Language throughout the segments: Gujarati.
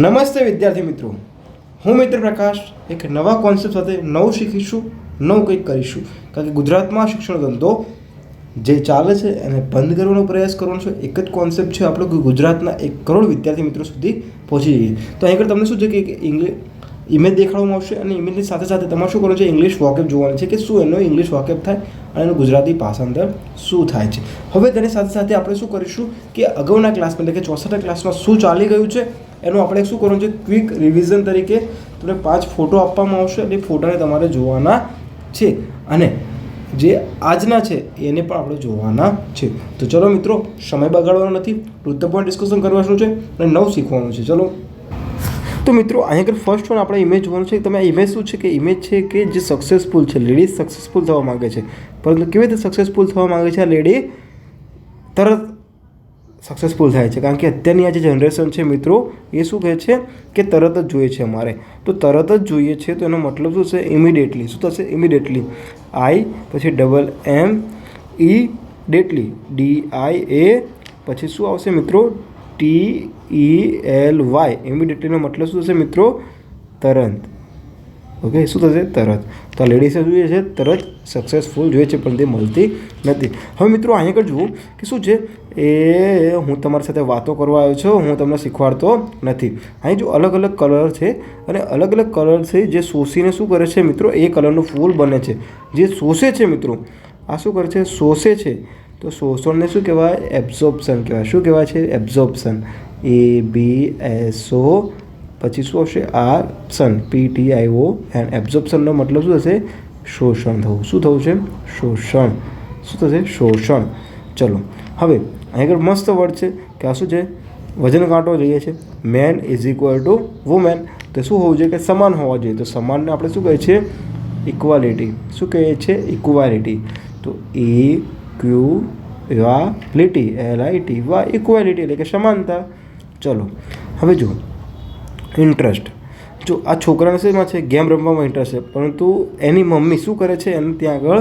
નમસ્તે વિદ્યાર્થી મિત્રો. હું મિત્ર પ્રકાશ. એક નવા કોન્સેપ્ટ સાથે નવું શીખીશું, નવું કંઈક કરીશું. કારણ કે ગુજરાતમાં શિક્ષણ ધંધો જે ચાલે છે એને બંધ કરવાનો પ્રયાસ કરવાનો છે. એક જ કોન્સેપ્ટ છે આપણો ગુજરાતના એક કરોડ વિદ્યાર્થી મિત્રો સુધી પહોંચી જઈએ. તો અહીં આગળ તમને શું છે કે ઇંગ્લિશ ઇમેજ દેખાડવામાં આવશે અને ઇમેજની સાથે સાથે તમારે શું કરવાનું છે? ઇંગ્લિશ વોકેપ જોવાનું છે કે શું એનો ઇંગ્લિશ વોકેપ થાય અને એનું ગુજરાતી ભાષાંતર શું થાય છે? હવે તેની સાથે સાથે આપણે શું કરીશું કે અગાઉના ક્લાસમાં એટલે કે ચોસઠ ક્લાસમાં શું ચાલી ગયું છે? એનું આપણે શું કરવાનું છે? ક્વિક રિવિઝન તરીકે તમને પાંચ ફોટો આપવામાં આવશે અને ફોટાને તમારે જોવાના છે. અને જે આજના છે, એને પણ આપણે જોવાના છે. તો ચલો મિત્રો, સમય બગાડવાનો નથી. ટુ ધ ડિસ્કશન કરવાનું છે? અને નવું શીખવાનું છે. ચલો. તો મિત્રો, અહીંયા આગળ ફર્સ્ટ વન આપણે ઇમેજ જોવાનું છે. તમે ઇમેજ શું છે કે ઇમેજ છે કે જે સક્સેસફુલ છે? લેડીઝ સક્સેસફુલ થવા માગે છે. પરંતુ કેવી રીતે સક્સેસફુલ થવા માગે છે? આ લેડી તરત સક્સેસફુલ થાય છે. કારણ કે અત્યારની આ જે જનરેશન છે મિત્રો, એ શું કહે છે કે તરત જ જોઈએ છે અમારે. તો તરત જ જોઈએ છે તો એનો મતલબ શું છે? ઇમિડિયેટલી શું થશે? ઇમિડિયેટલી આઈ પછી double M E ડેટલી D I એ પછી શું આવશે મિત્રો? ટી ઈ એલ વાય ઇમિડિયેટલીનો મતલબ શું થશે મિત્રો? તરત. ઓકે શું થશે? તરત. તો આ લેડીઝે જોઈએ છે, તરત સક્સેસફુલ જોઈએ છે, પણ તે મળતી નથી. હવે મિત્રો અહીંયા આગળ જુઓ કે શું છે? એ હું તમારી સાથે વાતો કરવા આવ્યો છું, હું તમને શીખવાડતો નથી. અહીં જો અલગ અલગ કલર છે અને અલગ અલગ કલર છે, જે શોષીને શું કરે છે મિત્રો? એ કલરનું ફૂલ બને છે. જે શોષે છે મિત્રો, આ શું કરે છે? શોષે છે. તો શોષણને શું કહેવાય? એબ્ઝોર્પ્શન કહેવાય. શું કહેવાય છે? એબ્ઝોર્પ્શન. એ બી એસ ઓ પછી શું આવશે આ સન P T I O N એબ્ઝોર્પ્શનનો મતલબ શું થશે? શોષણ થવું. શું થવું છે? શોષણ. શું થશે? શોષણ. ચલો. હવે આગળ મસ્ત વર્ડ છે કે આ શું છે? વજન કાંટો જોઈએ છે. Man is equal to woman તો શું હોવું જોઈએ કે સમાન હોવા જોઈએ? તો સમાનને આપણે શું કહીએ છીએ ઇક્વાલિટી શું કહીએ છીએ ઇક્વાલિટી તો A Q equality L I T Y equality એટલે કે સમાનતા. ચલો, હવે જુઓ. ઇન્ટરેસ્ટ જો આ છોકરાને શેમાં છે? ગેમ રમવામાં ઇન્ટરેસ્ટ છે. પરંતુ એની મમ્મી શું કરે છે? એને ત્યાં આગળ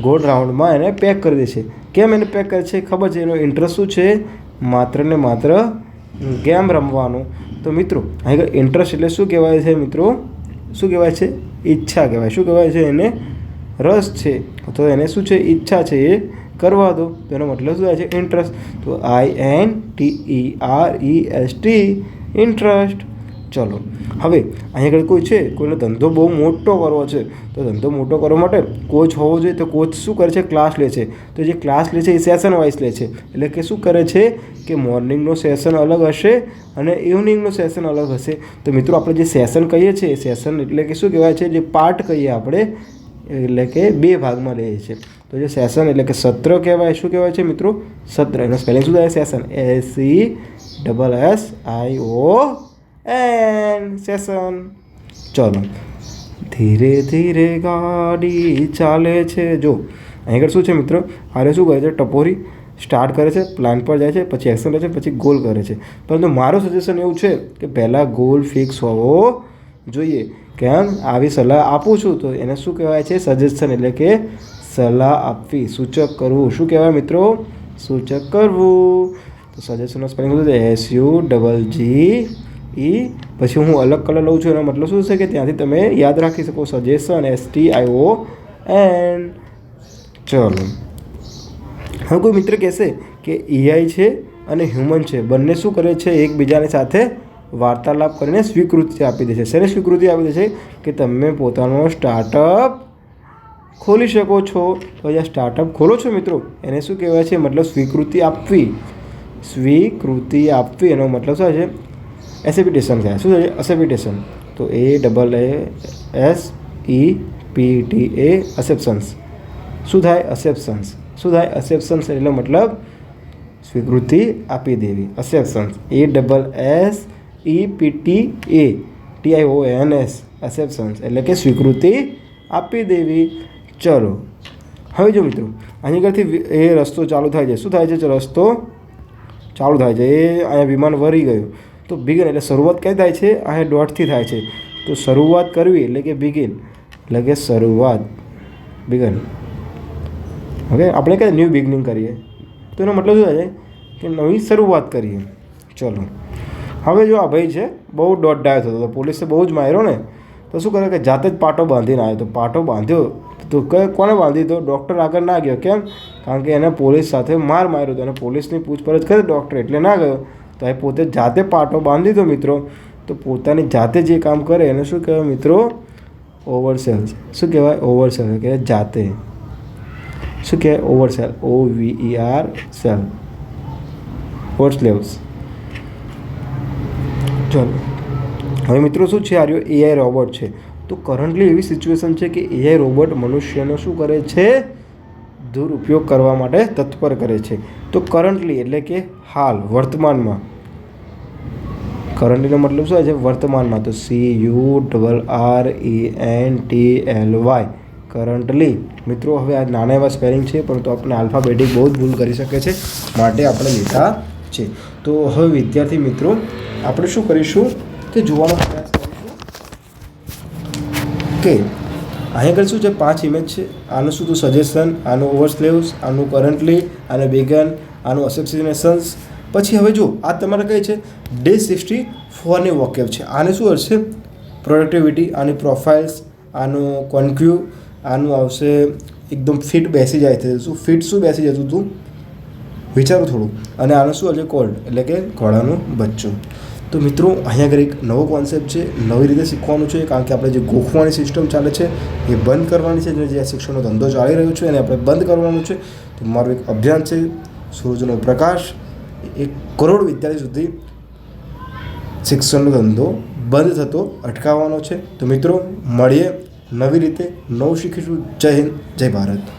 ગોળ રાઉન્ડમાં એને પેક કરી દે છે. કેમ એને પેક કરે છે? ખબર છે? એનો ઇન્ટરેસ્ટ શું છે? માત્ર ને માત્ર ગેમ રમવાનું. તો મિત્રો, અહીં ઇન્ટરેસ્ટ એટલે શું કહેવાય છે મિત્રો? શું કહેવાય છે? ઈચ્છા કહેવાય. શું કહેવાય છે? એને રસ છે. તો એને શું છે? ઈચ્છા છે એ કરવા દો. તો એનો મતલબ શું થાય છે? ઇન્ટરેસ્ટ તો I N T E R E S T interest ચલો. હવે અહીં આગળ કોઈ છે? કોઈનો ધંધો બહુ મોટો કરવો છે. તો ધંધો મોટો કરવા માટે કોચ હોવો જોઈએ. તો કોચ શું કરે છે? ક્લાસ લે છે. તો જે ક્લાસ લે છે એ સેશન વાઇઝ લે છે. એટલે કે શું કરે છે? કે મોર્નિંગનો સેશન અલગ હશે અને ઇવનિંગનો સેશન અલગ હશે. તો મિત્રો, આપણે જે સેશન કહીએ છીએ સેશન એટલે કે શું કહેવાય છે? જે પાર્ટ કહીએ આપણે, એટલે કે બે ભાગમાં લઈએ છીએ. તો જે સેશન એટલે કે સત્ર કહેવાય, શું કહેવાય છે મિત્રો? સત્ર. એનો સ્પેલિંગ શું થાય? Session S C double S I O N session ચલો. ધીરે ધીરે ગાડી ચાલે છે. જો અહીં આગળ શું છે મિત્રો? આરે શું કરે છે? ટપોરી સ્ટાર્ટ કરે છે પ્લાન પર જાય છે, પછી એક્શન લે છે, પછી ગોલ કરે છે. પરંતુ મારું સજેશન એવું છે કે પહેલાં ગોલ ફિક્સ હોવો જોઈએ. કેમ? આવી સલાહ આપું છું. તો એને શું કહેવાય છે? સજેશન એટલે કે સલાહ આપવી, સૂચક કરવું. શું કહેવાય મિત્રો? સૂચક કરવું. તો સજેશનનો સ્પેલિંગ શું છે S U double G E પછી હું અલગ કલર લઉં છું, એનો મતલબ શું છે કે ત્યાંથી તમે યાદ રાખી શકો. Suggestion S T I O N ચલો. હવે કોઈ મિત્ર કહેશે કે એઆઈ છે અને હ્યુમન છે. બંને શું કરે છે? એકબીજાની સાથે વાર્તાલાપ કરીને સ્વીકૃતિ આપી દે છે. શેને સ્વીકૃતિ આપી દે છે? કે તમે પોતાનો સ્ટાર્ટઅપ ખોલી શકો છો? તો જ્યાં સ્ટાર્ટઅપ ખોલો છો મિત્રો? એને શું કહેવાય છે? મતલબ સ્વીકૃતિ આપવી. સ્વીકૃતિ આપવી એનો મતલબ શું છે? એસેપિટેશન થાય. શું છે? એસેપિટેશન તો A double A S E P T A acceptations શું થાય? અસેપ્શન્સ શું થાય? અસેપ્શન્સ એટલે મતલબ સ્વીકૃતિ આપી દેવી. Acceptations A double S E P T A T I O N S acceptations એટલે કે સ્વીકૃતિ આપી દેવી. ચલો. હવે જો મિત્રો અહીં આગળથી એ રસ્તો ચાલુ થાય છે. શું થાય છે? રસ્તો ચાલુ થાય છે. એ અહીંયા વિમાન વરી ગયું. તો બિગિન એટલે શરૂઆત કઈ થાય છે? અહીંયા ડોટથી થાય છે. તો શરૂઆત કરવી એટલે કે બિગિન એટલે કે શરૂઆત. બિગન હવે આપણે કઈ ન્યૂ બિગનિંગ કરીએ? તો એનો મતલબ શું થાય છે? કે નવી શરૂઆત કરીએ. ચલો. હવે જો આ ભાઈ છે, બહુ દોઢ ડાયો થતો હતો. પોલીસે બહુ જ માર્યો ને. તો શું કરે કે જાતે જ પાટો બાંધીને આવ્યો. તો પાટો બાંધ્યો. તો કે કોને બાંધી દીધો? ડૉક્ટર આગળ ના ગયો. કેમ? કારણ કે એને પોલીસ સાથે માર માર્યો હતો અને પોલીસની પૂછપરછ કરી ડૉક્ટર એટલે ના ગયો. તો એ પોતે જાતે પાટો બાંધી દીધો મિત્રો. તો પોતાની જાતે જે કામ કરે એને શું કહેવાય મિત્રો? ઓવરસેલ શું કહેવાય? ઓવરસેલ કહેવાય જાતે. શું કહેવાય? ઓવરસેલ ઓ વી ઈ આર સેલ ઓર લેવસ ચલો. હવે મિત્રો શું છે? આર્યો એઆઈ રોબોટ છે. તો કરન્ટલી એવી સિચ્યુએશન છે કે એઆઈ રોબોટ મનુષ્યનો શું કરે છે? દુરુપયોગ કરવા માટે તત્પર કરે છે. તો કરન્ટલી એટલે કે હાલ વર્તમાનમાં કરન્ટલીનો મતલબ શું છે? વર્તમાનમાં તો C U double R E N T L Y currently મિત્રો, હવે આ નાના એવા સ્પેલિંગ છે, પરંતુ આપણે આલ્ફાબેટિક બહુ જ ભૂલ કરી શકે છે, માટે આપણે લીધા છે. તો હવે વિદ્યાર્થી મિત્રો, આપણે શું કરીશું? કે જોવાનો કરીશું અહીંયા આગળ શું છે પાંચ ઇમેજ છે, આનું શું તું સજેશન આનું ઓવરસ્લેવ્સ આનું કરન્ટલી આનું બેગન આનું અસેપ્સિનેશન્સ પછી હવે જો, આ તમારે કઈ છે ડે સિક્સટી ફોરની વોકેબ છે. આને શું હશે? પ્રોડક્ટિવિટી આની પ્રોફાઇલ્સ આનું કોન્ક્યુ આનું આવશે એકદમ ફિટ બેસી જાય છે. શું ફિટ શું બેસી જતું હતું વિચારો થોડું. અને આનું શું હશે? કોલ્ડ એટલે કે ઘોડાનું બચ્ચું. તો મિત્રો, અહીંયા આગળ એક નવો કોન્સેપ્ટ છે, નવી રીતે શીખવાનું છે, કારણ કે આપણે જે ગોખવાની સિસ્ટમ ચાલે છે, એ બંધ કરવાની છે જે આ શિક્ષણનો ધંધો ચાલી રહ્યો છે, એને આપણે બંધ કરવાનું છે. તો મારું એક અભિયાન છે, સૂરજનો પ્રકાશ એક કરોડ વિદ્યાર્થી સુધી શિક્ષણનો ધંધો બંધ થતો, અટકાવવાનો છે. તો મિત્રો, મળીએ નવી રીતે, નવું શીખીશું. જય હિન્દ, જય ભારત.